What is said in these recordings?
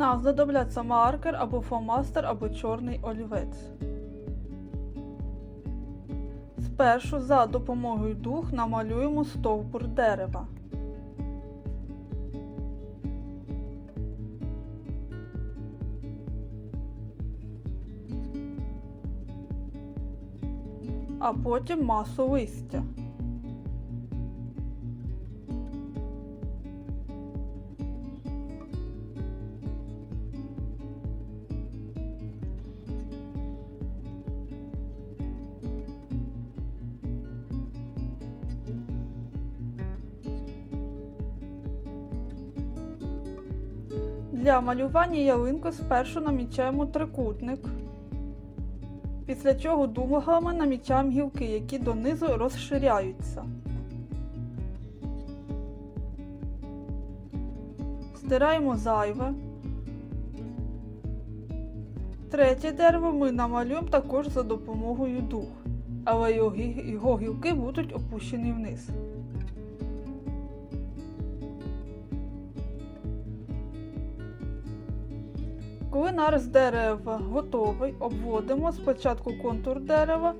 Нам знадобляться маркер або фломастер, або чорний олівець. Спершу за допомогою дух намалюємо стовбур дерева. А потім масу листя. Для малювання ялинки спершу намічаємо трикутник, після чого дугами намічаємо гілки, які донизу розширяються. Стираємо зайве. Третє дерево ми намалюємо також за допомогою дуг, але його гілки будуть опущені вниз. Коли нарис дерева готовий, обводимо спочатку контур дерева.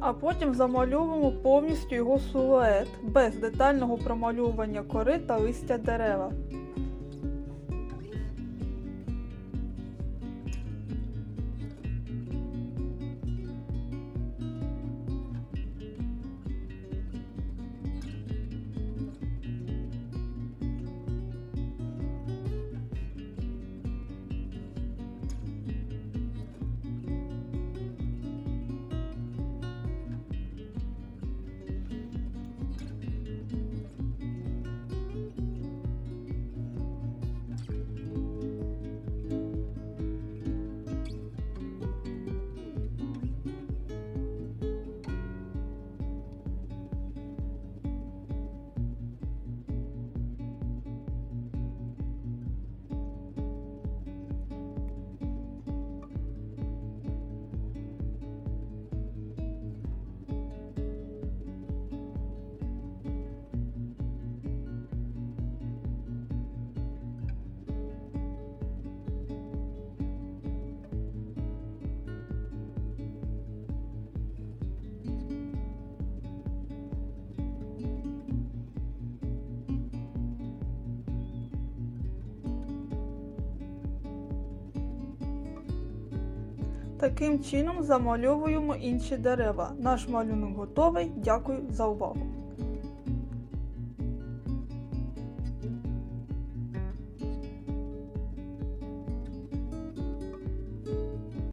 А потім замальовуємо повністю його силует без детального промальовування кори та листя дерева. Таким чином замальовуємо інші дерева. Наш малюнок готовий. Дякую за увагу!